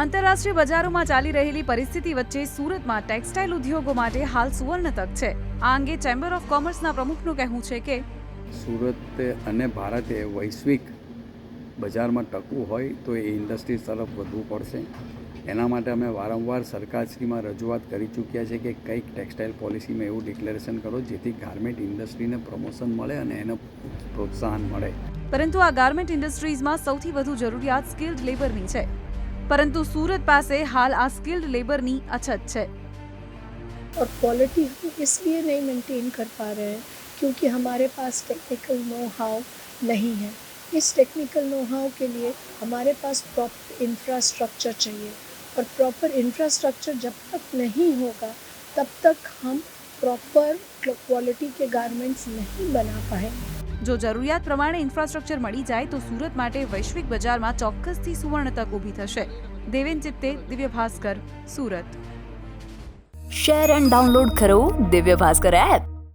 આંતરરાષ્ટ્રીય બજારોમાં ચાલી રહેલી પરિસ્થિતિ વચ્ચે સુરતમાં ટેક્સટાઇલ ઉદ્યોગો માટે હાલ સુવર્ણ તક છે. આ અંગે ચેમ્બર ઓફ કોમર્સના પ્રમુખનું કહેવું છે કે સુરત અને ભારતે વૈશ્વિક બજારમાં ટકવું હોય તો એ ઇન્ડસ્ટ્રીઝ તરફ વધવું પડશે. એના માટે અમે વારંવાર સરકારશ્રીમાં રજૂઆત કરી ચૂક્યા છે કે કંઈક ટેક્સટાઇલ પોલિસીમાં એવું ડિક્લેરેશન કરો જેથી ગાર્મેન્ટ ઇન્ડસ્ટ્રીને પ્રમોશન મળે અને એને પ્રોત્સાહન મળે. પરંતુ આ ગાર્મેન્ટ ઇન્ડસ્ટ્રીઝમાં સૌથી વધુ જરૂરિયાત સ્કિલ્ડ લેબરની છે. પરંતુ સુરત પાસે હાલ આ સ્કિલ્ડ લેબરની અછત છે और क्वालिटी हम इसलिए नहीं मेंटेन कर पा रहे हैं क्योंकि हमारे पास टेक्निकल नो हाउ नहीं है इस टेक्निकल नो हाउ के लिए हमारे पास प्रॉपर इंफ्रास्ट्रक्चर चाहिए और प्रॉपर इंफ्रास्ट्रक्चर जब तक नहीं होगा तब तक हम प्रॉपर क्वालिटी के गारमेंट्स नहीं बना पाएंगे જો જરૂરિયાત પ્રમાણે ઇન્ફ્રાસ્ટ્રક્ચર મળી જાય તો સુરત માટે વૈશ્વિક બજારમાં ચોક્કસથી સુવર્ણ તક ઊભી થશે. Deven Chitte, Divya Bhaskar, Surat. Share and download કરો દિવ્ય ભાસ્કર એપ.